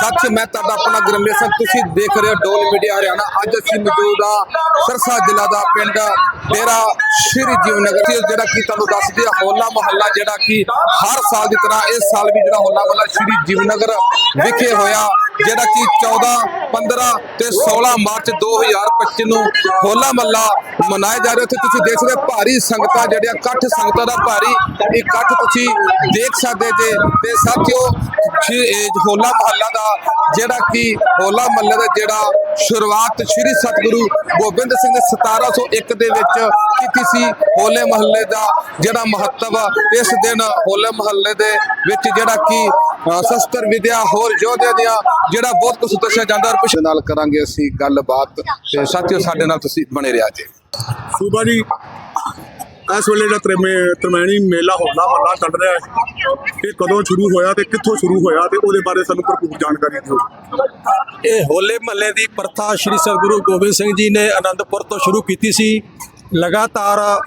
ਸੱਚ, ਮੈਂ ਤੁਹਾਡਾ ਆਪਣਾ ਗੁਰਮੇਲ ਸਿੰਘ ਤੁਸੀਂ ਦੇਖ ਰਹੇ ਹੋ ਡੋਲ ਮੀਡੀਆ ਹਰਿਆਣਾ। ਅੱਜ ਅਸੀਂ ਮੌਜੂਦ ਆ ਸਰਸਾ ਜ਼ਿਲ੍ਹਾ ਦਾ ਪਿੰਡ ਡੇਰਾ ਸ਼੍ਰੀ ਜੀਵਨਗਰ ਜਿਹੜਾ ਕਿ ਤੁਹਾਨੂੰ ਦੱਸ ਦਿਆ ਹੋਲਾ ਮਹੱਲਾ ਜਿਹੜਾ ਕਿ ਹਰ ਸਾਲ ਦੀ ਤਰ੍ਹਾਂ ਇਸ ਸਾਲ ਵੀ ਜਿਹੜਾ ਹੋਲਾ ਮਹੱਲਾ ਸ਼੍ਰੀ ਜੀਵਨਗਰ ਵਿਖੇ ਹੋਇਆ। ਜਿਹੜਾ ਕਿ 14 15 ਤੇ 16 ਮਾਰਚ 2025 ਨੂੰ ਹੋਲਾ ਮਹੱਲਾ ਮਨਾਇਆ ਜਾ ਰਿਹਾ। ਉੱਥੇ ਤੁਸੀਂ ਦੇਖ ਸਕਦੇ ਹੋ ਭਾਰੀ ਸੰਗਤਾਂ ਜਿਹੜੀਆਂ, ਇਕੱਠ ਸੰਗਤਾਂ ਦਾ ਭਾਰੀ ਇਕੱਠ ਤੁਸੀਂ ਦੇਖ ਸਕਦੇ ਜੇ। ਤੇ ਸਾਥੀਓ, ਸ਼੍ਰੀ- ਹੋਲਾ ਮਹੱਲਾ ਦਾ ਜਿਹੜਾ ਕਿ ਹੋਲਾ ਮਹੱਲੇ ਦਾ ਜਿਹੜਾ ਸ਼ੁਰੂਆਤ ਸ੍ਰੀ ਸਤਿਗੁਰੂ ਗੋਬਿੰਦ ਸਿੰਘ 1701 ਦੇ ਵਿੱਚ ਕੀਤੀ ਸੀ ਹੋਲੇ ਮਹੱਲੇ ਦਾ ਜਿਹੜਾ ਮਹੱਤਵ। ਇਸ ਦਿਨ ਹੋਲੇ ਮਹੱਲੇ ਦੇ ਵਿੱਚ ਜਿਹੜਾ ਕਿ ਸ਼ਸਤਰ ਵਿਦਿਆ ਹੋਰ ਯੋਧਿਆਂ ਦੀਆਂ ਜਿਹੜਾ ਬਹੁਤ ਕੁਝ ਦੱਸਿਆ ਜਾਂਦਾ ਔਰ ਪਿਛੇ ਨਾਲ ਕਰਾਂਗੇ ਅਸੀਂ ਗੱਲਬਾਤ ਤੇ ਸਾਥੀਓ ਸਾਡੇ ਨਾਲ ਤੁਸੀਂ ਬਣੇ ਰਿਹਾ ਜੀ। ਸੂਬਾ ਜੀ ਇਸ ਵੇਲੇ ਤਰਮੇ ਤਰਮੈਣੀ ਮੇਲਾ ਹੋਲਾ ਮਹੱਲਾ ਚੱਲ ਰਿਹਾ ਹੈ। ਇਹ ਕਦੋਂ ਸ਼ੁਰੂ ਹੋਇਆ ਤੇ ਕਿੱਥੋਂ ਸ਼ੁਰੂ ਹੋਇਆ ਤੇ ਉਹਦੇ ਬਾਰੇ ਸਾਨੂੰ ਭਰਪੂਰ ਜਾਣਕਾਰੀ ਦਿਓ। ਇਹ ਹੋਲੇ ਮਹੱਲੇ ਦੀ ਪ੍ਰਥਾ ਸ੍ਰੀ ਸਤਿਗੁਰੂ ਗੋਬਿੰਦ ਸਿੰਘ ਜੀ ਨੇ ਆਨੰਦਪੁਰ ਤੋਂ ਸ਼ੁਰੂ ਕੀਤੀ ਸੀ। ਲਗਾਤਾਰ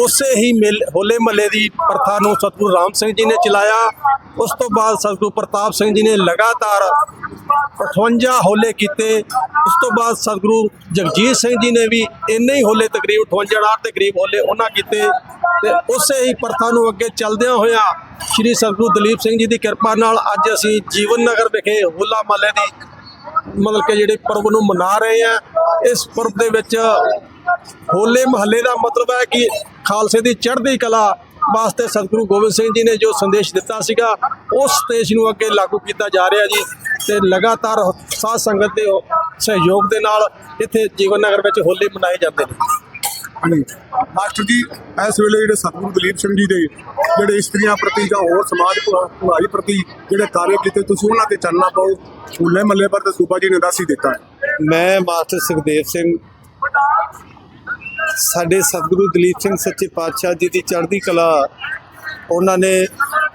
ਉਸੇ ਹੀ ਮੇਲ- ਹੋਲੇ ਮਹੱਲੇ ਦੀ ਪ੍ਰਥਾ ਨੂੰ ਸਤਿਗੁਰੂ ਰਾਮ ਸਿੰਘ ਜੀ ਨੇ ਚਲਾਇਆ। ਉਸ ਤੋਂ ਬਾਅਦ ਸਤਿਗੁਰੂ ਪ੍ਰਤਾਪ ਸਿੰਘ ਜੀ ਨੇ ਲਗਾਤਾਰ 58 ਹੋਲੇ ਕੀਤੇ। ਉਸ ਤੋਂ ਬਾਅਦ ਸਤਿਗੁਰੂ ਜਗਜੀਤ ਸਿੰਘ ਜੀ ਨੇ ਵੀ ਇੰਨੇ ਹੀ ਹੋਲੇ ਤਕਰੀਬ 58 68 ਦੇ ਕਰੀਬ ਹੋਲੇ ਉਹਨਾਂ ਕੀਤੇ। ਤੇ ਉਸੇ ਹੀ ਪ੍ਰਥਾ ਨੂੰ ਅੱਗੇ ਚੱਲਦਿਆਂ ਹੋਇਆ ਸ੍ਰੀ ਸਤਿਗੁਰੂ ਦਲੀਪ ਸਿੰਘ ਜੀ ਦੀ ਕਿਰਪਾ ਨਾਲ ਅੱਜ ਅਸੀਂ ਜੀਵਨ ਨਗਰ ਵਿਖੇ ਹੋਲਾ ਮਹੱਲੇ ਦੀ ਮਤਲਬ ਕਿ ਜਿਹੜੇ ਪਰਬ ਨੂੰ ਮਨਾ ਰਹੇ ਆ, ਇਸ ਪਰਬ ਦੇ ਵਿੱਚ ਹੋਲੇ ਮਹੱਲੇ ਦਾ ਮਤਲਬ ਹੈ ਕਿ ਖਾਲਸੇ ਦੀ ਚੜ੍ਹਦੀ ਕਲਾ ਵਾਸਤੇ ਸਤਿਗੁਰੂ ਗੋਬਿੰਦ ਸਿੰਘ ਜੀ ਨੇ ਜੋ ਸੰਦੇਸ਼ ਦਿੱਤਾ ਸੀਗਾ, ਉਸ ਸੰਦੇਸ਼ ਨੂੰ ਅੱਗੇ ਲਾਗੂ ਕੀਤਾ ਜਾ ਰਿਹਾ ਜੀ ਤੇ ਲਗਾਤਾਰ ਸਾਧ ਸੰਗਤ ਦੇ ਸਹਿਯੋਗ ਦੇ ਨਾਲ ਇੱਥੇ ਜੀਵਨ ਨਗਰ ਵਿੱਚ ਹੋਲੇ ਮਨਾਏ ਜਾਂਦੇ ਨੇ। ਹਾਂਜੀ। ਮਾਸਟਰ ਜੀ ਇਸ ਵੇਲੇ ਜਿਹੜੇ ਸਤਿਗੁਰੂ ਦਲੀਪ ਸਿੰਘ ਜੀ ਦੇ ਜਿਹੜੇ ਇਸਤਰੀਆਂ ਪ੍ਰਤੀ ਜਾਂ ਹੋਰ ਸਮਾਜ ਭਲਾ- ਭਲਾਈ ਪ੍ਰਤੀ ਜਿਹੜੇ ਕਾਰਜ ਕੀਤੇ ਤੁਸੀਂ ਉਹਨਾਂ ਤੇ ਚੱਲਣਾ ਪਾਓ। ਹੋਲੇ ਮਹੱਲੇ ਪਰ ਤੇ ਸੂਬਾ ਜੀ ਨੇ ਦੱਸ ਹੀ। ਦਿੱਤਾ ਮੈਂ ਮਾਸਟਰ ਸੁਖਦੇਵ ਸਿੰਘ ਸਾਡੇ ਸਤਿਗੁਰੂ ਦਲੀਪ ਸਿੰਘ ਸੱਚੇ ਪਾਤਸ਼ਾਹ ਜੀ ਦੀ ਚੜ੍ਹਦੀ ਕਲਾ ਉਹਨਾਂ ਨੇ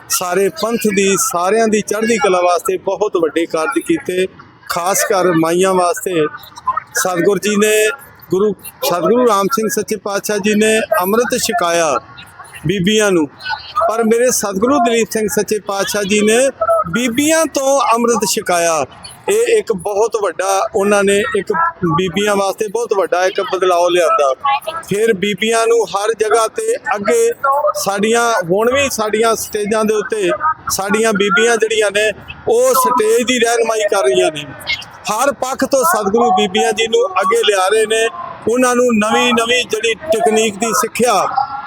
ਸਾਰੇ ਪੰਥ ਦੀ ਸਾਰਿਆਂ ਦੀ ਚੜ੍ਹਦੀ ਕਲਾ ਵਾਸਤੇ ਬਹੁਤ ਵੱਡੇ ਕਾਰਜ ਕੀਤੇ ਖਾਸ ਕਰ ਮਾਈਆਂ ਵਾਸਤੇ। ਸਤਿਗੁਰ ਜੀ ਨੇ ਗੁਰੂ ਸਤਿਗੁਰੂ ਰਾਮ ਸਿੰਘ ਸੱਚੇ ਪਾਤਸ਼ਾਹ ਜੀ ਨੇ ਅੰਮ੍ਰਿਤ ਛਕਾਇਆ ਬੀਬੀਆਂ ਨੂੰ। ਪਰ ਮੇਰੇ ਸਤਿਗੁਰੂ ਦਲੀਪ ਸਿੰਘ ਸੱਚੇ ਪਾਤਸ਼ਾਹ ਜੀ ਨੇ ਬੀਬੀਆਂ ਤੋਂ ਅੰਮ੍ਰਿਤ ਛਕਾਇਆ। ਇਹ ਇੱਕ ਬਹੁਤ ਵੱਡਾ, ਉਹਨਾਂ ਨੇ ਇੱਕ ਬੀਬੀਆਂ ਵਾਸਤੇ ਬਹੁਤ ਵੱਡਾ ਇੱਕ ਬਦਲਾਅ ਲਿਆਂਦਾ। ਫਿਰ ਬੀਬੀਆਂ ਨੂੰ ਹਰ ਜਗ੍ਹਾ ਤੇ ਅੱਗੇ ਸਾਡੀਆਂ, ਹੁਣ ਵੀ ਸਾਡੀਆਂ ਸਟੇਜਾਂ ਦੇ ਉੱਤੇ ਸਾਡੀਆਂ ਬੀਬੀਆਂ ਜਿਹੜੀਆਂ ਨੇ, ਉਹ ਸਟੇਜ ਦੀ ਰਹਿਨਮਾਈ ਕਰ ਰਹੀਆਂ ਨੇ। ਹਰ ਪੱਖ ਤੋਂ ਸਤਿਗੁਰੂ ਬੀਬੀਆਂ ਜੀ ਨੂੰ ਅੱਗੇ ਲਿਆ ਰਹੇ ਨੇ। ਉਹਨਾਂ ਨੂੰ ਨਵੀਂ ਨਵੀਂ ਜਿਹੜੀ ਟੈਕਨੀਕ ਦੀ ਸਿੱਖਿਆ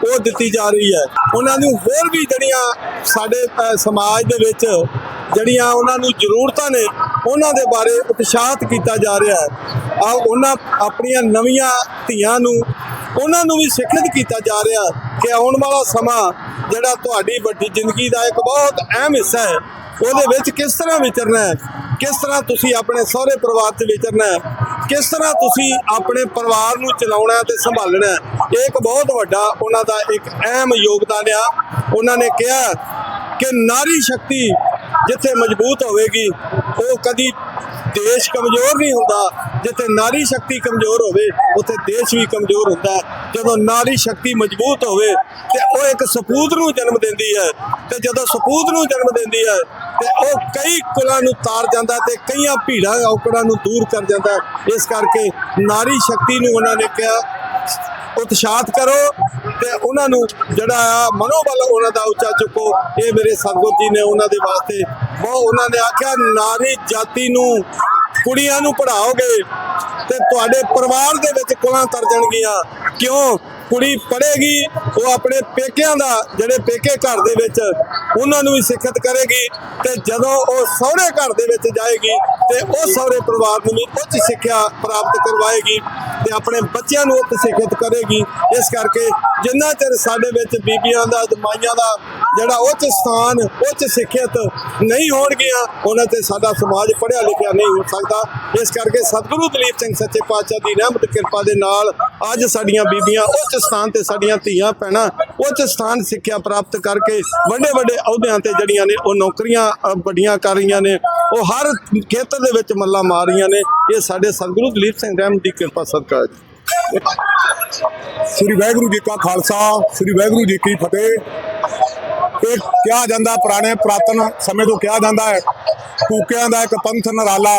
ਉਹ ਦਿੱਤੀ ਜਾ ਰਹੀ ਹੈ। ਉਹਨਾਂ ਨੂੰ ਹੋਰ ਵੀ ਜਿਹੜੀਆਂ ਸਾਡੇ ਸਮਾਜ ਦੇ ਵਿੱਚ ਜਿਹੜੀਆਂ ਉਹਨਾਂ ਨੂੰ ਜ਼ਰੂਰਤਾਂ ਨੇ, ਉਹਨਾਂ ਦੇ ਬਾਰੇ ਉਤਸ਼ਾਹਤ ਕੀਤਾ ਜਾ ਰਿਹਾ ਹੈ। ਆ ਉਹਨਾਂ ਆਪਣੀਆਂ ਨਵੀਆਂ ਧੀਆਂ ਨੂੰ ਉਹਨਾਂ ਨੂੰ ਵੀ ਸਿੱਖਿਅਤ ਕੀਤਾ ਜਾ ਰਿਹਾ ਕਿ ਆਉਣ ਵਾਲਾ ਸਮਾਂ ਜਿਹੜਾ ਤੁਹਾਡੀ ਵੱਡੀ ਜ਼ਿੰਦਗੀ ਦਾ ਇੱਕ ਬਹੁਤ ਅਹਿਮ ਹਿੱਸਾ ਹੈ, ਉਹਦੇ ਵਿੱਚ ਕਿਸ ਤਰ੍ਹਾਂ ਵਿਚਰਨਾ ਹੈ? ਕਿਸ ਤਰ੍ਹਾਂ ਤੁਸੀਂ ਆਪਣੇ ਸਹੁਰੇ ਪਰਿਵਾਰ 'ਚ ਵਿਚਰਨਾ ਕਿਸ ਤਰ੍ਹਾਂ ਤੁਸੀਂ ਆਪਣੇ ਪਰਿਵਾਰ ਨੂੰ ਚਲਾਉਣਾ ਹੈ ਤੇ ਸੰਭਾਲਣਾ ਇਹ ਇੱਕ ਬਹੁਤ ਵੱਡਾ ਉਹਨਾਂ ਦਾ ਇੱਕ ਅਹਿਮ ਯੋਗਦਾਨ ਆ। ਉਹਨਾਂ ਨੇ ਕਿਹਾ ਕਿ ਨਾਰੀ ਸ਼ਕਤੀ ਜਿੱਥੇ ਮਜ਼ਬੂਤ ਹੋਵੇਗੀ, ਉਹ ਕਦੀ ਦੇਸ਼ ਕਮਜ਼ੋਰ ਨਹੀਂ ਹੁੰਦਾ। ਜਿੱਥੇ ਨਾਰੀ ਸ਼ਕਤੀ ਕਮਜ਼ੋਰ ਹੋਵੇ, ਉੱਥੇ ਦੇਸ਼ ਵੀ ਕਮਜ਼ੋਰ ਹੁੰਦਾ ਜਦੋਂ ਨਾਰੀ ਸ਼ਕਤੀ ਮਜ਼ਬੂਤ ਹੋਵੇ ਤੇ ਉਹ ਇੱਕ ਸਪੂਤ ਨੂੰ ਜਨਮ ਦਿੰਦੀ ਹੈ ਤੇ ਜਦੋਂ ਸਪੂਤ ਨੂੰ ਜਨਮ ਦਿੰਦੀ ਹੈ ਤੇ ਉਹ ਕਈ ਕੁਲਾਂ ਨੂੰ ਤਾਰ ਜਾਂਦਾ ਤੇ ਕਈਆਂ ਭੀੜਾਂ ਔਕੜਾਂ ਨੂੰ ਦੂਰ ਕਰ ਜਾਂਦਾ ਇਸ ਕਰਕੇ ਨਾਰੀ ਸ਼ਕਤੀ ਨੂੰ ਉਹਨਾਂ ਨੇ ਕਿਹਾ, ਉਤਸ਼ਾਹਤ ਕਰੋ ਤੇ ਉਹਨਾਂ ਨੂੰ ਜਿਹੜਾ ਆ ਮਨੋਬਲ ਉਹਨਾਂ ਦਾ ਉੱਚਾ ਚੁੱਕੋ। ਇਹ ਮੇਰੇ ਸਤਿਗੁਰ ਜੀ ਨੇ ਉਹਨਾਂ ਦੇ ਵਾਸਤੇ ਬਹੁਤ ਉਹਨਾਂ ਨੇ ਆਖਿਆ, ਨਾਰੀ ਜਾਤੀ ਨੂੰ ਕੁੜੀਆਂ ਨੂੰ ਪੜਾਓਗੇ ਤੇ ਤੁਹਾਡੇ ਪਰਿਵਾਰ ਦੇ ਵਿੱਚ ਕੁਲਾਂ ਤਰ ਜਾਣਗੀਆਂ। ਕਿਉਂ? ਕੁੜੀ ਪੜ੍ਹੇਗੀ, ਉਹ ਆਪਣੇ ਪੇਕਿਆਂ ਦਾ, ਜਿਹੜੇ ਪੇਕੇ ਘਰ ਦੇ ਵਿੱਚ, ਉਹਨਾਂ ਨੂੰ ਵੀ ਸਿੱਖਤ ਕਰੇਗੀ ਤੇ ਜਦੋਂ ਉਹ ਸਹੁਰੇ ਘਰ ਦੇ ਵਿੱਚ ਜਾਏਗੀ ਤੇ ਉਹ ਸਹੁਰੇ ਪਰਿਵਾਰ ਨੂੰ ਵੀ ਉੱਚ ਸਿੱਖਿਆ ਪ੍ਰਾਪਤ ਕਰਵਾਏਗੀ ਤੇ ਆਪਣੇ ਬੱਚਿਆਂ ਨੂੰ ਉੱਚ ਸਿੱਖਿਅਤ ਕਰੇਗੀ। ਇਸ ਕਰਕੇ ਜਿੰਨਾ ਚਿਰ ਸਾਡੇ ਵਿੱਚ ਬੀਬੀਆਂ ਦਾ ਮਾਈਆਂ ਦਾ ਜਿਹੜਾ ਉੱਚ ਸਥਾਨ, ਉੱਚ ਸਿੱਖਿਅਤ ਨਹੀਂ ਹੋਣਗੀਆਂ, ਉਹਨਾਂ ਤੇ ਸਾਡਾ ਸਮਾਜ ਪੜ੍ਹਿਆ ਲਿਖਿਆ ਨਹੀਂ ਹੋ ਸਕਦਾ। ਇਸ ਕਰਕੇ ਸਤਿਗੁਰੂ ਦਲੀਪ ਸਿੰਘ ਸੱਚੇ ਪਾਤਸ਼ਾਹ ਦੀ ਰਹਿਮਤ, ਕਿਰਪਾ ਦੇ ਨਾਲ ਅੱਜ ਸਾਡੀਆਂ ਬੀਬੀਆਂ ਉੱਚ ਸਥਾਨ ਤੇ ਸਾਡੀਆਂ ਧੀਆਂ, ਭੈਣਾਂ ਉੱਚ ਸਥਾਨ ਸਿੱਖਿਆ ਪ੍ਰਾਪਤ ਕਰਕੇ ਵੱਡੇ ਵੱਡੇ ਅਹੁਦਿਆਂ ਤੇ ਜਿਹੜੀਆਂ ਨੇ ਉਹ ਨੌਕਰੀਆਂ ਵੱਡੀਆਂ ਕਰ ਰਹੀਆਂ ਨੇ, ਉਹ ਹਰ ਖੇਤਰ ਦੇ ਵਿੱਚ ਮੱਲਾ ਮਾਰ ਨੇ। ਇਹ ਸਾਡੇ ਸਤਿਗੁਰੂ ਦਲੀਪ ਸਿੰਘ ਰਹਿਮ ਦੀ ਕਿਰਪਾ ਸਦਕਾ ਹੈ ਸ੍ਰੀ ਵਾਹਿਗੁਰੂ ਜੀ ਕਾ ਖਾਲਸਾ, ਸ੍ਰੀ ਵਾਹਿਗੁਰੂ ਜੀ ਕੀ ਫਤਿਹ। ਇਹ ਕਿਹਾ ਜਾਂਦਾ ਪੁਰਾਣੇ ਪ੍ਰਾਤਨ ਸਮੇਂ ਤੋਂ ਕਿਹਾ ਜਾਂਦਾ ਹੈ। ਕੂਕਿਆਂ ਦਾ ਇੱਕ ਪੰਥ ਨਰਾਲਾ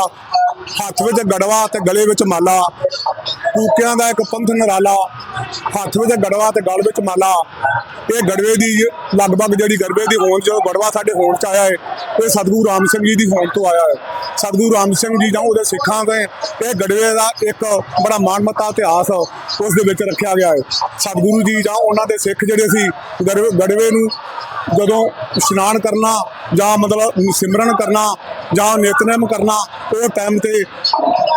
ਹੱਥ ਵਿੱਚ ਗੜਵਾ ਤੇ ਗਲੇ ਵਿੱਚ ਮਾਲਾ, ਕੂਕਿਆਂ ਦਾ ਇੱਕ ਪੰਥ ਨਰਾਲਾ, ਹੱਥ ਵਿੱਚ ਗੜਵਾ ਤੇ ਗਲ ਵਿੱਚ ਮਾਲਾ। ਇਹ ਗੜਵੇ ਦੀ ਲਗਭਗ ਜਿਹੜੀ ਗੜਵੇ ਦੀ ਹੋਂਦ ਜੋ ਗੜਵਾ ਸਾਡੇ ਹੋਂਦ ਚ ਆਇਆ ਹੈ ਇਹ ਸਤਿਗੁਰੂ ਰਾਮ ਸਿੰਘ ਜੀ ਦੀ ਹੋਂਦ ਤੋਂ ਆਇਆ ਹੈ ਸਤਿਗੁਰੂ ਰਾਮ ਸਿੰਘ ਜੀ ਜਾਂ ਉਹਦੇ ਸਿੱਖਾਂ ਦੇ ਇਹ ਗੜਵੇ ਦਾ ਇੱਕ ਬੜਾ ਮਾਨਮਤਾ ਇਤਿਹਾਸ ਉਸ ਦੇ ਵਿੱਚ ਰੱਖਿਆ ਗਿਆ ਹੈ ਸਤਿਗੁਰੂ ਜੀ ਜਾਂ ਉਹਨਾਂ ਦੇ ਸਿੱਖ ਜਿਹੜੇ ਸੀ, ਗੜਵੇ ਗੜਵੇ ਨੂੰ ਜਦੋਂ ਇਸ਼ਨਾਨ ਕਰਨਾ ਜਾਂ ਮਤਲਬ ਸਿਮਰਨ ਕਰਨਾ ਜਾਂ ਨਿਤਨੇਮ ਕਰਨਾ, ਉਹ ਟਾਈਮ ਤੇ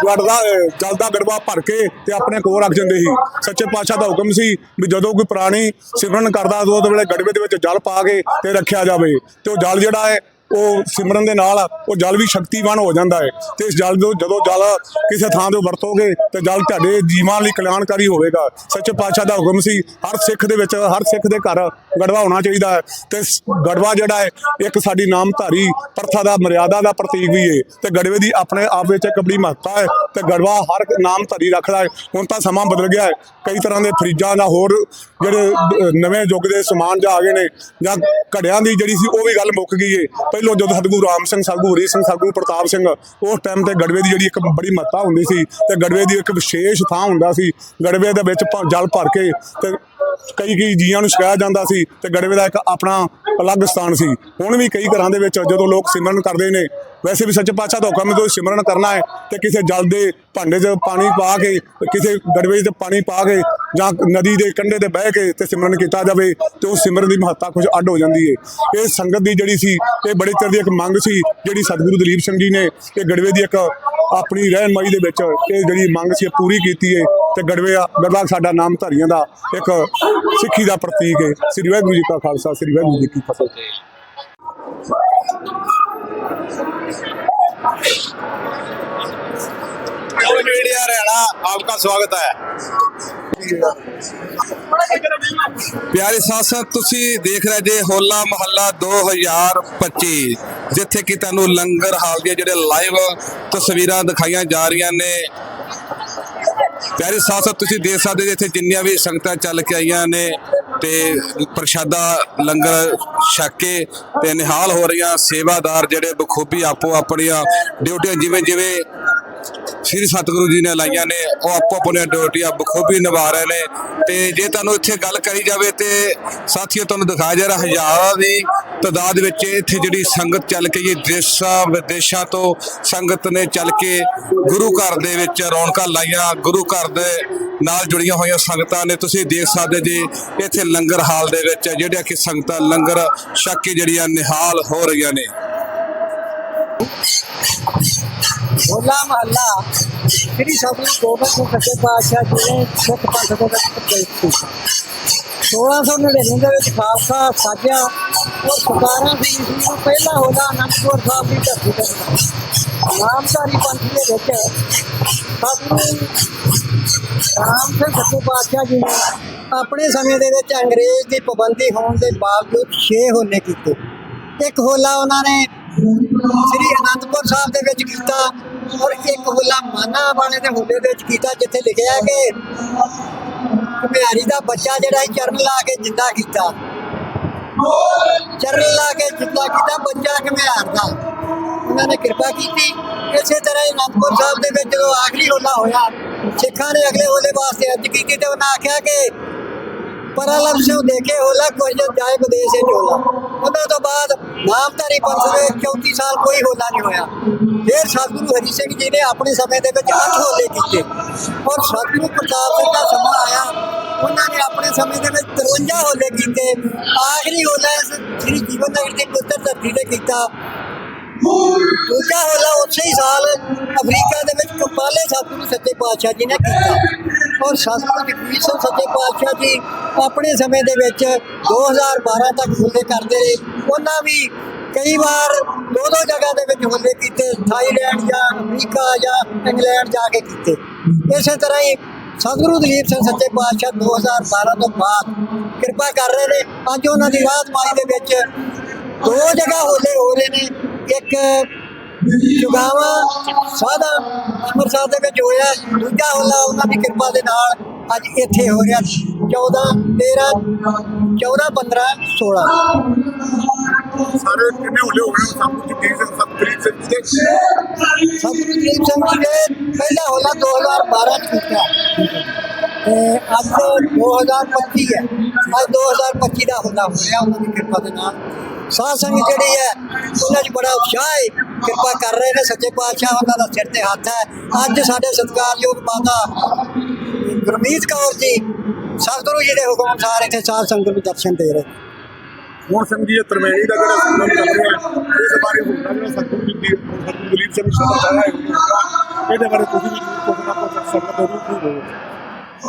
ਗੜਦਾ ਜਲਦਾ ਗੜਵਾ ਭਰ ਕੇ ਤੇ ਆਪਣੇ ਕੋਲ ਰੱਖ ਜਾਂਦੇ ਸੀ। ਸੱਚੇ ਪਾਤਸ਼ਾਹ ਦਾ ਹੁਕਮ ਸੀ ਵੀ ਜਦੋਂ ਕੋਈ ਪ੍ਰਾਣੀ ਸਿਮਰਨ ਕਰਦਾ, ਉਦੋਂ ਉਹਦੇ ਵੇਲੇ ਗੜਵੇ ਦੇ ਵਿੱਚ ਜਲ ਪਾ ਕੇ ਤੇ ਰੱਖਿਆ ਜਾਵੇ। ਤੇ ਉਹ ਜਲ ਜਿਹੜਾ ਹੈ ਉਹ ਸਿਮਰਨ ਦੇ ਨਾਲ ਉਹ ਜਲ ਵੀ ਸ਼ਕਤੀਵਾਨ ਹੋ ਜਾਂਦਾ ਹੈ ਤੇ ਇਸ ਜਲ ਤੋਂ ਜਦੋਂ ਜਲ ਕਿਸੇ ਥਾਂ ਤੇ ਵਰਤੋਗੇ ਤੇ ਜਲ ਤੁਹਾਡੇ ਜੀਵਾਂ ਲਈ ਕਲਿਆਣਕਾਰੀ ਹੋਵੇਗਾ। ਸੱਚੇ ਪਾਤਸ਼ਾਹ ਦਾ ਹੁਕਮ ਸੀ, ਹਰ ਸਿੱਖ ਦੇ ਵਿੱਚ, ਹਰ ਸਿੱਖ ਦੇ ਘਰ ਗੜਵਾ ਹੋਣਾ ਚਾਹੀਦਾ ਹੈ ਤੇ ਗੜਵਾ ਜਿਹੜਾ ਹੈ, ਇੱਕ ਸਾਡੀ ਨਾਮਧਾਰੀ ਪ੍ਰਥਾ ਦਾ, ਮਰਿਆਦਾ ਦਾ ਪ੍ਰਤੀਕ ਵੀ ਹੈ ਤੇ ਗੜਵੇ ਦੀ ਆਪਣੇ ਆਪ ਵਿੱਚ ਇੱਕ ਬੜੀ ਮਹੱਤਤਾ ਹੈ ਤੇ ਗੜਵਾ ਹਰ ਨਾਮਧਾਰੀ ਰੱਖਦਾ ਹੈ। ਹੁਣ ਤਾਂ ਸਮਾਂ ਬਦਲ ਗਿਆ ਹੈ, ਕਈ ਤਰ੍ਹਾਂ ਦੇ ਫਰਿੱਜਾਂ ਦਾ ਹੋਰ ਜਿਹੜੇ ਨਵੇਂ ਯੁੱਗ ਦੇ ਸਮਾਨ ਜਾਂ ਆ ਗਏ ਨੇ ਜਾਂ ਘੜਿਆਂ ਦੀ ਜਿਹੜੀ ਸੀ ਉਹ ਵੀ ਗੱਲ ਮੁੱਕ ਗਈ ਏ ਪਹਿਲੋਂ ਜਦੋਂ ਸਤਿਗੁਰੂ ਰਾਮ ਸਿੰਘ ਸਤਿਗੁਰੂ ਹਰੀ ਸਿੰਘ ਸਤਿਗੁਰੂ ਪ੍ਰਤਾਪ ਸਿੰਘ, ਉਸ ਟਾਈਮ ਤੇ ਗੜਵੇ ਦੀ ਜਿਹੜੀ ਇੱਕ ਬੜੀ ਮਹੱਤਤਾ ਹੁੰਦੀ ਸੀ ਤੇ ਗੜਵੇ ਦੀ ਇੱਕ ਵਿਸ਼ੇਸ਼ ਥਾਂ ਹੁੰਦਾ ਸੀ। ਗੜਵੇ ਦੇ ਵਿੱਚ ਭ- ਜਲ ਭਰ ਕੇ ਤੇ ਕਈ ਕਈ ਜੀਆਂ ਨੂੰ ਛਕਾਇਆ ਜਾਂਦਾ ਸੀ ਤੇ ਗੜਵੇ ਦਾ ਇੱਕ ਆਪਣਾ ਅਲੱਗ ਸਥਾਨ ਸੀ। ਹੁਣ ਵੀ ਕਈ ਘਰਾਂ ਦੇ ਵਿੱਚ ਜਦੋਂ ਲੋਕ ਸਿਮਰਨ ਕਰਦੇ ਨੇ, ਵੈਸੇ ਵੀ ਸੱਚੇ ਪਾਤਸ਼ਾਹ ਦਾ ਹੁਕਮ ਹੈ ਜਦੋਂ ਸਿਮਰਨ ਕਰਨਾ ਹੈ ਤੇ ਕਿਸੇ ਜਲ ਦੇ ਭਾਂਡੇ 'ਚ ਪਾਣੀ ਪਾ ਕੇ, ਕਿਸੇ ਗੜਵੇ 'ਚ ਪਾਣੀ ਪਾ ਕੇ ਜਾਂ ਨਦੀ ਦੇ ਕੰਢੇ ਤੇ ਬਹਿ ਕੇ ਤੇ ਸਿਮਰਨ ਕੀਤਾ ਜਾਵੇ ਤੇ ਉਹ ਸਿਮਰਨ ਦੀ ਮਹੱਤਤਾ ਕੁਝ ਅੱਡ ਹੋ ਜਾਂਦੀ ਹੈ ਇਹ ਸੰਗਤ ਦੀ ਜਿਹੜੀ ਸੀ, ਇਹ ਬੜੇ ਚਿਰ ਦੀ ਇੱਕ ਮੰਗ ਸੀ, ਜਿਹੜੀ ਸਤਿਗੁਰੂ ਦਲੀਪ ਸਿੰਘ ਜੀ ਨੇ, ਇਹ ਗੜਵੇ ਦੀ ਇੱਕ ਆਪਣੀ ਰਹਿਨਮਾਈ ਦੇ ਵਿੱਚ ਇਹ ਜਿਹੜੀ ਮੰਗ ਸੀ ਇਹ ਪੂਰੀ ਕੀਤੀ ਹੈ ਤੇ ਗੜਵੇ ਗੜਵਾ ਸਾਡਾ ਨਾਮ ਧਾਰੀਆਂ ਦਾ ਇੱਕ ਸਿੱਖੀ ਦਾ ਪ੍ਰਤੀਕ ਹੈ ਸ੍ਰੀ ਵਾਹਿਗੁਰੂ ਜੀ ਕਾ ਖਾਲਸਾ, ਸ੍ਰੀ ਵਾਹਿਗੁਰੂ ਜੀ ਕੀ ਫਤਿਹ। मीडिया हरियाणा आपका स्वागत है ਪਿਆਰੇ ਸਾਥ ਤੁਸੀਂ ਦੇਖ ਰਹੇ ਜੇ ਹੋਲਾ ਮਹੱਲਾ 2025 ਜਿੱਥੇ ਕਿ ਤੁਹਾਨੂੰ ਲੰਗਰ ਹਾਲ ਦੀਆਂ ਜਿਹੜੇ ਲਾਈਵ ਤਸਵੀਰਾਂ ਦਿਖਾਈਆਂ ਜਾ ਰਹੀਆਂ ਨੇ ਪਿਆਰੇ ਸਾਥ ਤੁਸੀਂ ਦੇਖ ਸਕਦੇ ਜੇ ਇੱਥੇ ਜਿੰਨੀਆਂ ਵੀ ਸੰਗਤਾਂ ਚੱਲ ਕੇ ਆਈਆਂ ਨੇ ਤੇ ਪ੍ਰਸ਼ਾਦਾ ਲੰਗਰ ਛਕ ਕੇ ਤੇ ਨਿਹਾਲ ਹੋ ਰਹੀਆਂ ਸੇਵਾਦਾਰ ਜਿਹੜੇ ਬਖੂਬੀ ਆਪੋ ਆਪਣੀਆਂ ਡਿਊਟੀਆਂ ਜਿਵੇਂ ਜਿਵੇਂ ਸ੍ਰੀ ਸਤਿਗੁਰੂ ਜੀ ਨੇ ਲਾਈਆਂ ਨੇ, ਉਹ ਆਪੋ ਆਪਣੀਆਂ ਡਿਊਟੀਆਂ ਬਖੂਬੀ ਨਿਭਾ ਰਹੇ ਨੇ। ਤੇ ਜੇ ਤੁਹਾਨੂੰ ਇੱਥੇ ਗੱਲ ਕਰੀ ਜਾਵੇ ਤੇ ਸਾਥੀਓ, ਤੁਹਾਨੂੰ ਦਿਖਾਇਆ ਜਾ ਰਿਹਾ ਹਜ਼ਾਰਾਂ ਦੀ ਤਾਦਾਦ ਵਿੱਚ ਇੱਥੇ ਜਿਹੜੀ ਸੰਗਤ ਚੱਲ ਕੇ ਇਹ ਦੇਸ਼ਾਂ ਵਿਦੇਸ਼ਾਂ ਤੋਂ ਸੰਗਤ ਨੇ ਚੱਲ ਕੇ ਗੁਰੂ ਘਰ ਦੇ ਵਿੱਚ ਰੌਣਕਾਂ ਲਾਈਆਂ, ਗੁਰੂ ਘਰ ਦੇ ਨਾਲ ਜੁੜੀਆਂ ਹੋਈਆਂ ਸੰਗਤਾਂ ਨੇ। ਤੁਸੀਂ ਦੇਖ ਸਕਦੇ ਜੀ, ਇੱਥੇ ਲੰਗਰ ਹਾਲ ਦੇ ਵਿੱਚ ਜਿਹੜੀਆਂ ਕਿ ਸੰਗਤਾਂ ਲੰਗਰ ਛੱਕ ਕੇ ਜਿਹੜੀਆਂ ਨਿਹਾਲ ਹੋ ਰਹੀਆਂ ਨੇ। ਹੋਲਾ ਮਹੱਲਾ। ਸ੍ਰੀ ਸਤਿਗੁਰੂ ਗੋਬਿੰਦ ਸਿੰਘ ਸੱਚੇ ਪਾਤਸ਼ਾਹ ਜੀ ਨੇ ਸਿੱਖ ਪੰਥ ਦੇ ਵਿੱਚ ਪ੍ਰਚਲਿਤ ਕੀਤਾ 1699 ਦੇ ਵਿੱਚ ਖਾਲਸਾ ਸਾਜਿਆ ਔਰ ਸਰਦਾਰਾਂ ਸਿੰਘ ਜੀ ਨੂੰ ਪਹਿਲਾ ਹੋਲਾ ਅਨੰਦਪੁਰ ਸਾਹਿਬ ਦੀ ਧਰਤੀ ਤੇ ਨਾਮਧਾਰੀ ਪੰਥ ਦੇ ਵਿੱਚ ਸਤਿਗੁਰੂ ਰਾਮ ਸਿੰਘ ਸੱਚੇ ਪਾਤਸ਼ਾਹ ਜੀ ਨੇ ਆਪਣੇ ਸਮੇਂ ਦੇ ਵਿੱਚ ਅੰਗਰੇਜ਼ ਦੀ ਪਾਬੰਦੀ ਹੋਣ ਦੇ ਬਾਵਜੂਦ 6 ਹੋਲੇ ਕੀਤੇ। ਇੱਕ ਹੋਲਾ ਉਹਨਾਂ ਨੇ ਸ੍ਰੀ ਅਨੰਦਪੁਰ ਸਾਹਿਬ ਦੇ ਵਿੱਚ ਕੀਤਾ। ਔਰ ਇੱਕ ਹੋਲਾ ਮਾਨਾ ਵਾਲੇ ਦੇ ਹੋਲੇ ਦੇ ਵਿੱਚ ਕੀਤਾ, ਜਿੱਥੇ ਲਿਖਿਆ ਕਿ ਘੁਮਿਆਰੀ ਦਾ ਬੱਚਾ ਜਿਹੜਾ ਸੀ, ਚਰਨ ਲਾ ਕੇ ਜਿੰਦਾ ਕੀਤਾ। ਚਰਨ ਲਾ ਕੇ ਜਿੰਦਾ ਕੀਤਾ, ਬੱਚਾ ਘੁਮਿਆਰ ਦਾ। ਉਹਨਾਂ ਨੇ ਕਿਰਪਾ ਕੀਤੀ। ਇਸੇ ਤਰ੍ਹਾਂ ਹੀ ਅਨੰਦਪੁਰ ਸਾਹਿਬ ਦੇ ਵਿੱਚ ਜਦੋਂ ਆਖਰੀ ਹੋਲਾ ਹੋਇਆ, ਸਿੱਖਾਂ ਨੇ ਅਗਲੇ ਹੋਲੇ ਵਾਸਤੇ ਅਰਜ਼ ਕੀਤੀ ਤੇ ਉਹਨਾਂ ਆਖਿਆ ਕਿ ਪਰਾਲਮ ਸਿਓ ਦੇਖੇ ਹੋਲਾ, ਕੋਈ ਜਦ ਜਾਏ ਵਿਦੇਸ਼ ਵਿੱਚ ਹੋਲਾ। ਉਹਨਾਂ ਤੋਂ ਬਾਅਦ ਨਾਮਧਾਰੀ ਪੰਥ ਦੇ 34 ਸਾਲ ਕੋਈ ਹੋਲਾ ਨਹੀਂ ਹੋਇਆ। ਫਿਰ ਸਤਿਗੁਰੂ ਹਰੀ ਸਿੰਘ ਜੀ ਨੇ ਆਪਣੇ ਸਮੇਂ ਦੇ ਵਿੱਚ ਅੱਠ ਹੋਲੇ ਕੀਤੇ। ਔਰ ਸਤਿਗੁਰੂ ਪ੍ਰਤਾਪ ਸਿੰਘ ਦਾ ਸਮਾਂ ਆਇਆ। ਉਹਨਾਂ ਨੇ ਆਪਣੇ ਸਮੇਂ ਦੇ ਵਿੱਚ 53 ਹੋਲੇ ਕੀਤੇ। ਆਖਰੀ ਹੋਲਾ ਸ੍ਰੀ ਜੀਵਨ ਨਗਰ ਦੀ ਪੁੱਤਰ ਧਰਤੀ ਤੇ ਕੀਤਾ। ਦੂਜਾ ਹੋਲਾ ਉਸੇ ਹੀ ਸਾਲ ਅਫਰੀਕਾ ਦੇ ਵਿੱਚ ਕੰਪਾਲੇ ਸਤਿਗੁਰੂ ਸੱਚੇ ਪਾਤਸ਼ਾਹ ਜੀ ਨੇ ਕੀਤਾ। ਔਰ ਸਤਿਗੁਰੂ ਜਗਜੀਤ ਸਿੰਘ ਸੱਚੇ ਪਾਤਸ਼ਾਹ ਜੀ ਆਪਣੇ ਸਮੇਂ ਦੇ ਵਿੱਚ 2012 ਤੱਕ ਹੁੰਦੇ ਕਰਦੇ ਰਹੇ। ਉਹਨਾਂ ਵੀ ਕਈ ਵਾਰ ਦੋ ਦੋ ਜਗ੍ਹਾ ਦੇ ਵਿੱਚ ਹੁੰਦੇ ਕੀਤੇ, ਥਾਈਲੈਂਡ ਜਾਂ ਅਮਰੀਕਾ ਜਾਂ ਇੰਗਲੈਂਡ ਜਾ ਕੇ ਕੀਤੇ। ਇਸੇ ਤਰ੍ਹਾਂ ਹੀ ਸਤਿਗੁਰੂ ਦਲੀਪ ਸਿੰਘ ਸੱਚੇ ਪਾਤਸ਼ਾਹ 2012 ਤੋਂ ਬਾਅਦ ਕਿਰਪਾ ਕਰ ਰਹੇ ਨੇ। ਅੱਜ ਉਹਨਾਂ ਦੀ ਰਾਤ ਮਾਈ ਦੇ ਵਿੱਚ ਦੋ ਜਗ੍ਹਾ ਹੋਲੇ ਹੋ ਰਹੇ ਨੇ। ਇੱਕ ਚੁਗਾਵਾ ਸਾਦਾ ਅੰਮ੍ਰਿਤਸਰ ਦੇ ਵਿੱਚ ਹੋਇਆ, ਦੂਜਾ ਹੋਲਾ ਉਹਨਾਂ ਦੀ ਕਿਰਪਾ ਦੇ ਨਾਲ ਅੱਜ ਇੱਥੇ ਹੋ ਰਿਹਾ 14 13 14 15 16 ਸਾਰੇ ਕਿੰਨੇ ਹੋਲੇ ਹੋ ਗਏ ਸਭ ਕੁਝ ਕੀ ਸਭ ਤਰੀਕ ਸੇ ਤੇ ਸਤਿਗੁਰੂ ਦਲੀਪ ਸਿੰਘ ਜੀ ਨੇ ਪਹਿਲਾ ਹੋਲਾ 2012 ਚ ਕੀਤਾ। ਤੇ ਅੱਜ 2025 ਹੈ। ਅੱਜ 2025 ਦਾ ਹੋਲਾ ਹੋ ਰਿਹਾ। ਉਹਨਾਂ ਦੀ ਕਿਰਪਾ ਦੇ ਨਾਲ। ਸਾਧ ਸੰਗਤ ਜਿਹੜੀ ਹੈ ਉਹਨਾਂ 'ਚ ਬੜਾ ਉਤਸ਼ਾਹ ਹੈ। ਕਿਰਪਾ ਕਰ ਰਹੇ ਨੇ। ਸੱਚੇ ਪਾਤਸ਼ਾਹ ਉਹਨਾਂ ਦਾ ਸਿਰ ਤੇ ਹੱਥ ਹੈ। ਅੱਜ ਸਾਡੇ ਸਤਿਕਾਰਯੋਗ ਮਾਤਾ ਗੁਰਮੀਤ ਕੌਰ ਜੀ ਸਤਿਗੁਰੂ ਜੀ ਦੇ ਹੁਕਮ ਅਨੁਸਾਰ ਇੱਥੇ ਸਾਧ ਸੰਗਤ ਨੂੰ ਦਰਸ਼ਨ ਦੇ ਰਹੇ ਹੁਣ ਸਿੰਘ ਜੀ ਇਹ ਤਰਮੇਣੀ ਦਾ ਜਿਹੜਾ ਸੰਗਮ ਚੱਲ ਰਿਹਾ ਹੈ ਇਸ ਬਾਰੇ ਹੋਣਾ ਜਿਹੜਾ ਸਤਿਗੁਰੂ ਜੀ ਦੀ ਸਤਿਗੁਰੂ ਦਲੀਪ ਸਿੰਘ ਸ਼ਬਦ ਆਇਆ ਹੈ। ਇਹਦੇ ਬਾਰੇ ਤੁਸੀਂ ਵੀ ਕੁਝ ਨਾ ਕੁਝ ਸੰਗਤ ਦੇ ਰੂਪ ਵਿੱਚ ਬੋਲੋ।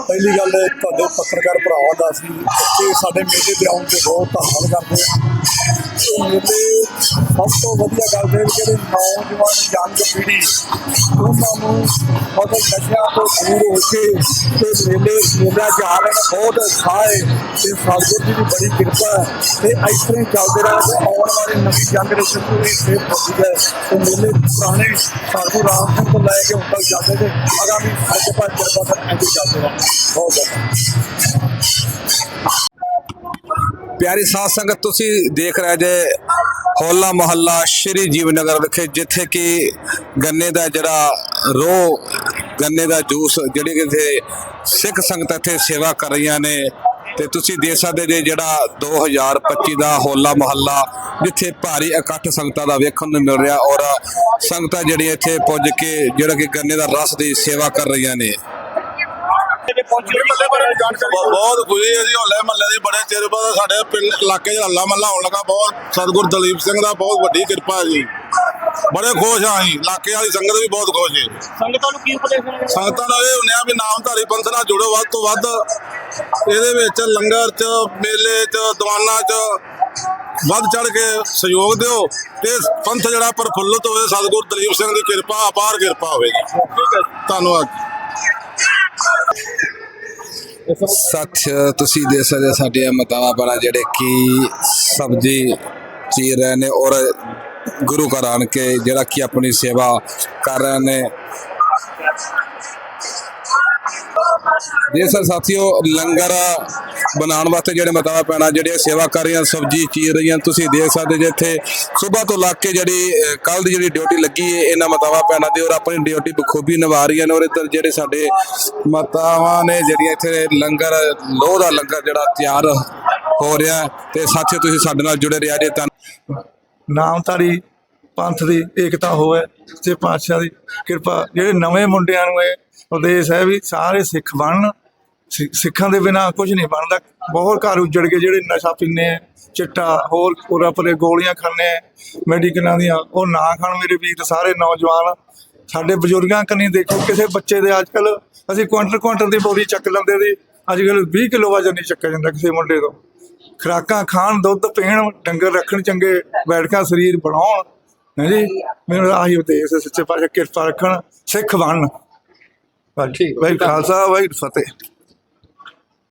ਪਹਿਲੀ ਗੱਲ ਤੁਹਾਡੇ ਪੱਤਰਕਾਰ ਭਰਾਵਾਂ ਦਾ ਸੀ ਕਿ ਸਾਡੇ ਮੇਲੇ ਤੇ ਆਉਣ ਤੇ ਬਹੁਤ ਧੰਨਵਾਦ ਕਰਦੇ ਹਾਂ। ਮੇਲੇ ਸਭ ਤੋਂ ਵਧੀਆ ਗੱਲ ਇਹ ਜਿਹੜੇ ਨੌਜਵਾਨ ਜੰਗ ਪੀੜ੍ਹੀ, ਉਹਨਾਂ ਨੂੰ ਮਤਲਬ ਨਸ਼ਿਆਂ ਤੋਂ ਦੂਰ ਹੋ ਕੇ ਤੇ ਮੇਲੇ ਮੇਲਾ ਜਾ ਰਹੇ ਨੇ, ਬਹੁਤ ਉਤਸ਼ਾਹ ਹੈ। ਤੇ ਸਤਿਗੁਰ ਜੀ ਦੀ ਬੜੀ ਕਿਰਪਾ ਹੈ। ਤੇ ਇਸ ਤਰ੍ਹਾਂ ਹੀ ਚੱਲਦੇ ਰਹੇ ਤੇ ਆਉਣ ਵਾਲੀ ਨਵੀਂ ਜਨਰੇਸ਼ਨ ਨੂੰ ਵੀ ਸੇਧ ਹੁੰਦੀ ਹੈ ਤੇ ਮੇਲੇ ਪੁਰਾਣੇ ਸਾਧੂ ਰਾਮ ਸਿੰਘ ਤੋਂ ਲੈ ਕੇ ਹੁਣ ਤੱਕ ਚੱਲਦੇ ਤੇ ਆਗਾਮੀ ਸਾਡੇ ਪਾਸ ਕਿਰਪਾ ਕਰ ਐਂਦੀ ਚੱਲਦੇ ਰਹਿਣ ਬਹੁਤ ਬਹੁਤ। ਪਿਆਰੀ ਸਾਧ ਸੰਗਤ, ਤੁਸੀਂ ਦੇਖ ਰਹੇ ਜੇ ਹੋਲਾ ਮਹੱਲਾ ਸ਼੍ਰੀ ਜੀਵਨਗਰ ਵਿਖੇ, ਜਿੱਥੇ ਕਿ ਗੰਨੇ ਦਾ ਜਿਹੜਾ ਰੋ ਗੰਨੇ ਦਾ ਜੂਸ ਜਿਹੜੀ ਕਿ ਇੱਥੇ ਸਿੱਖ ਸੰਗਤ ਇੱਥੇ ਸੇਵਾ ਕਰ ਰਹੀਆਂ ਨੇ। ਤੇ ਤੁਸੀਂ ਦੇਖ ਸਕਦੇ ਜੇ ਜਿਹੜਾ 2025 ਦਾ ਹੋਲਾ ਮਹੱਲਾ, ਜਿੱਥੇ ਭਾਰੀ ਇਕੱਠ ਸੰਗਤਾਂ ਦਾ ਵੇਖਣ ਨੂੰ ਮਿਲ ਰਿਹਾ ਔਰ ਸੰਗਤਾਂ ਜਿਹੜੀਆਂ ਇੱਥੇ ਪੁੱਜ ਕੇ, ਜਿਹੜਾ ਕਿ ਗੰਨੇ ਦਾ ਰਸ ਦੀ ਸੇਵਾ ਕਰ ਰਹੀਆਂ ਨੇ ਮੱਲੇ ਬਾਰੇ ਜਾਣਕਾਰੀ ਬ- ਬਹੁਤ ਖੁਸ਼ੀ ਹੈ ਜੀ ਹੋਲੇ ਮਹੱਲੇ ਦੀ ਬੜੇ ਚਿਰ ਬਾਅਦ ਸਾਡੇ ਪਿੰਡ ਇਲਾਕੇ 'ਚ ਹੱਲਾ ਮਹੱਲਾ ਹੋਣ ਲੱਗਾ। ਬਹੁਤ ਸਤਿਗੁਰ ਦਲੀਪ ਸਿੰਘ ਦਾ ਬਹੁਤ ਵੱਡੀ ਕਿਰਪਾ ਜੀ। ਬੜੇ ਖੁਸ਼ ਹਾਂ ਅਸੀਂ ਇਲਾਕੇ ਵਾਲੀ ਸੰਗਤ ਵੀ ਬਹੁਤ ਖੁਸ਼ ਹੈ। ਸੰਗਤਾਂ ਨੂੰ ਕੀ ਉਪਦੇਸ਼ ਦੇਣਾ ਸੰਗਤਾਂ ਦਾ ਇਹ ਹੁੰਨਿਆ ਵੀ ਨਾਮਧਾਰੀ ਪੰਥ ਨਾਲ ਜੁੜੋ ਵੱਧ ਤੋਂ ਵੱਧ। ਇਹਦੇ ਵਿੱਚ ਲੰਗਰ 'ਚ ਮੇਲੇ 'ਚ ਦੀਵਾਨਾਂ 'ਚ ਵੱਧ ਚੜ ਕੇ ਸਹਿਯੋਗ ਦਿਓ ਤੇ ਪੰਥ ਜਿਹੜਾ ਪ੍ਰਫੁੱਲਤ ਹੋਵੇ ਸਤਿਗੁਰ ਦਲੀਪ ਸਿੰਘ ਦੀ ਕਿਰਪਾ ਅਪਾਰ ਕਿਰਪਾ ਹੋਵੇ ਜੀ। ਧੰਨਵਾਦ। ਸੱਚ ਤੁਸੀਂ ਦੇਖ ਸਕਦੇ ਹੋ ਸਾਡੀਆਂ ਮਾਤਾਵਾਂ ਬਣਾ ਜਿਹੜੇ ਕਿ ਸਬਜ਼ੀ ਚੀਰ ਰਹੇ ਨੇ ਔਰ ਗੁਰੂ ਘਰ ਆਣ ਕੇ ਜਿਹੜਾ ਕਿ ਆਪਣੀ ਸੇਵਾ ਕਰ ਰਹੇ ਨੇ। ਜੇ ਸਰ, ਸਾਥੀਓ, ਲੰਗਰ ਬਣਾਉਣ ਵਾਸਤੇ ਜਿਹੜੇ ਮਤਾਵਾ ਪੈਣਾ, ਜਿਹੜੀਆਂ ਸੇਵਾ ਕਰ ਰਹੀਆਂ, ਸਬਜ਼ੀ ਚੀਰ ਰਹੀਆਂ, ਤੁਸੀਂ ਦੇਖ ਸਕਦੇ ਜੇ ਇੱਥੇ ਸਵੇਰ ਤੋਂ ਲੱਗ ਕੇ ਜਿਹੜੀ ਕੱਲ ਦੀ ਜਿਹੜੀ ਡਿਊਟੀ ਲੱਗੀ ਹੈ ਇਹਨਾਂ ਮਤਾਵਾ ਪੈਣਾ ਦੀ ਔਰ ਆਪਣੀ ਡਿਊਟੀ ਬਖੂਬੀ ਨਿਭਾ ਰਹੀਆਂ ਨੇ ਔਰ ਇੱਧਰ ਜਿਹੜੇ ਸਾਡੇ ਮਾਤਾਵਾਂ ਨੇ, ਜਿਹੜੀਆਂ ਇੱਥੇ ਲੰਗਰ, ਲੋਹ ਦਾ ਲੰਗਰ ਜਿਹੜਾ ਤਿਆਰ ਹੋ ਰਿਹਾ ਹੈ ਤੇ ਸਾਥੀਓ, ਤੁਸੀਂ ਸਾਡੇ ਨਾਲ ਜੁੜੇ ਰਿਹਾ ਜੇ ਤਾਂ ਨਾਮਧਾਰੀ ਪੰਥ ਦੀ ਏਕਤਾ ਹੋਵੇ ਤੇ ਪਾਤਸ਼ਾਹ ਦੀ ਕਿਰਪਾ, ਜਿਹੜੇ ਨਵੇਂ ਮੁੰਡਿਆਂ ਨੂੰ ਇਹ ਉਪਦੇਸ਼ ਹੈ ਵੀ ਸਾਰੇ ਸਿੱਖ ਬਣਨ ਸਿੱਖਾਂ ਦੇ ਬਿਨਾ ਕੁਝ ਨਹੀਂ ਬਣਦਾ। ਬਹੁਤ ਘਰ ਉੱਜੜ ਕੇ ਜਿਹੜੇ ਨਸ਼ਾ ਪੀਂਦੇ ਆ, ਚਿੱਟਾ, ਹੋਰ ਪੂਰਾ ਪਰੇ ਗੋਲੀਆਂ ਖਾਂਦੇ ਆ, ਮੈਡੀਕਲਾਂ ਦੀਆਂ, ਉਹ ਨਾ ਖਾਣ ਮੇਰੇ ਵੀਰ ਸਾਰੇ ਨੌਜਵਾਨ। ਸਾਡੇ ਬਜ਼ੁਰਗਾਂ ਕੰਨੀ ਦੇਖੋ, ਕਿਸੇ ਬੱਚੇ ਦੇ ਅੱਜ ਅੱਜਕੱਲ ਅਸੀਂ ਕੁਆਂਟਲ ਕੁਆਂਟਲ ਦੀ ਬੋਰੀ ਚੱਕ ਲੈਂਦੇ ਸੀ ਅੱਜਕੱਲ 20 ਕਿਲੋ ਵਜਨ ਨਹੀਂ ਚੱਕਿਆ ਜਾਂਦਾ ਕਿਸੇ ਮੁੰਡੇ ਤੋਂ। ਖੁਰਾਕਾਂ ਖਾਣ, ਦੁੱਧ ਪੀਣ, ਡੰਗਰ ਰੱਖਣ ਚੰਗੇ ਬੈਠਕਾਂ ਸਰੀਰ ਬਣਾਉਣ ਹਾਂਜੀ? ਮੈਨੂੰ ਆਹੀ ਉਪਦੇਸ਼ ਹੈ, ਸੱਚੇ ਪਾਤਸ਼ਾਹ ਕਿਰਪਾ ਰੱਖਣ ਸਿੱਖ ਬਣਨ। ਠੀਕ ਵਾਹਿਗੁਰੂ ਖਾਲਸਾ ਵਾਹਿਗੁਰੂ ਫਤਿਹ।